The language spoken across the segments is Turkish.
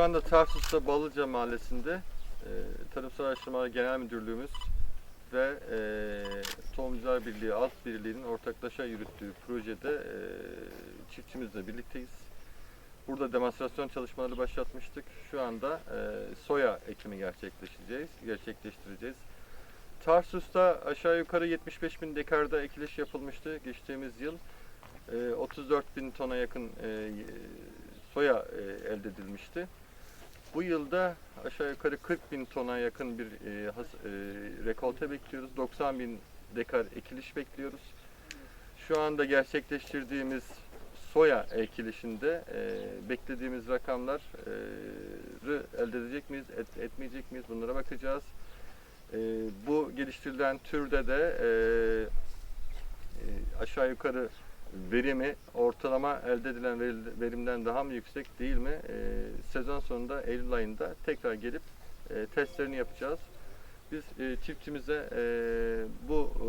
Şu anda Tarsus'ta Balıca Mahallesi'nde e, Tarımsal Araştırmalar Genel Müdürlüğümüz ve e, Tohumcular Birliği Alt Birliği'nin ortaklaşa yürüttüğü projede e, çiftçimizle birlikteyiz. Burada demonstrasyon çalışmaları başlatmıştık. Şu anda e, soya ekimi gerçekleştireceğiz. gerçekleştireceğiz. Tarsus'ta aşağı yukarı 75 bin dekarda ekiliş yapılmıştı geçtiğimiz yıl. E, 34 bin tona yakın e, soya e, elde edilmişti. Bu yılda aşağı yukarı 40 bin tona yakın bir e, has, e, rekolte bekliyoruz. 90 bin dekar ekiliş bekliyoruz. Şu anda gerçekleştirdiğimiz soya ekilişinde e, beklediğimiz rakamları elde edecek miyiz, et, etmeyecek miyiz bunlara bakacağız. E, bu geliştirilen türde de e, e, aşağı yukarı verimi ortalama elde edilen veri- verimden daha mı yüksek değil mi? E, sezon sonunda Eylül ayında tekrar gelip e, testlerini yapacağız. Biz e, çiftçimize e, bu e,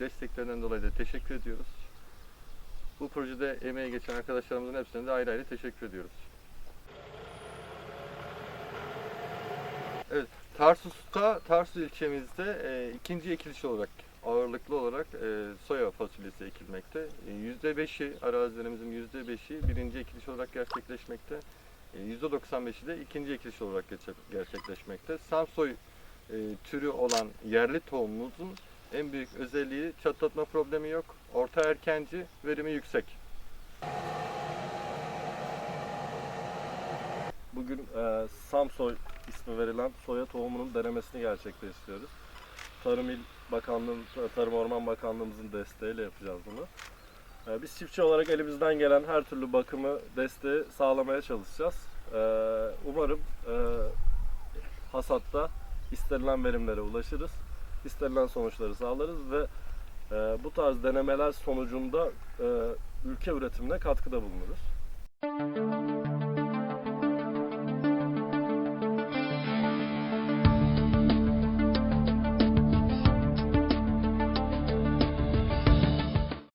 desteklerinden dolayı da teşekkür ediyoruz. Bu projede emeği geçen arkadaşlarımızın hepsine de ayrı ayrı teşekkür ediyoruz. Evet, Tarsus'ta, Tarsus ilçemizde e, ikinci ekiliş olarak ağırlıklı olarak e, soya fasulyesi ekilmekte. E, %5'i arazilerimizin %5'i birinci ekiliş olarak gerçekleşmekte. E, %95'i de ikinci ekiliş olarak gerçek- gerçekleşmekte. Samsoy e, türü olan yerli tohumumuzun en büyük özelliği çatlatma problemi yok. Orta erkenci, verimi yüksek. Bugün e, Samsoy ismi verilen soya tohumunun denemesini gerçekleştiriyoruz. Tarım İl Bakanlığı, Tarım Orman Bakanlığımızın desteğiyle yapacağız bunu. E, biz çiftçi olarak elimizden gelen her türlü bakımı, desteği sağlamaya çalışacağız. E, umarım e, hasatta istenilen verimlere ulaşırız. istenilen sonuçları sağlarız ve e, bu tarz denemeler sonucunda e, ülke üretimine katkıda bulunuruz.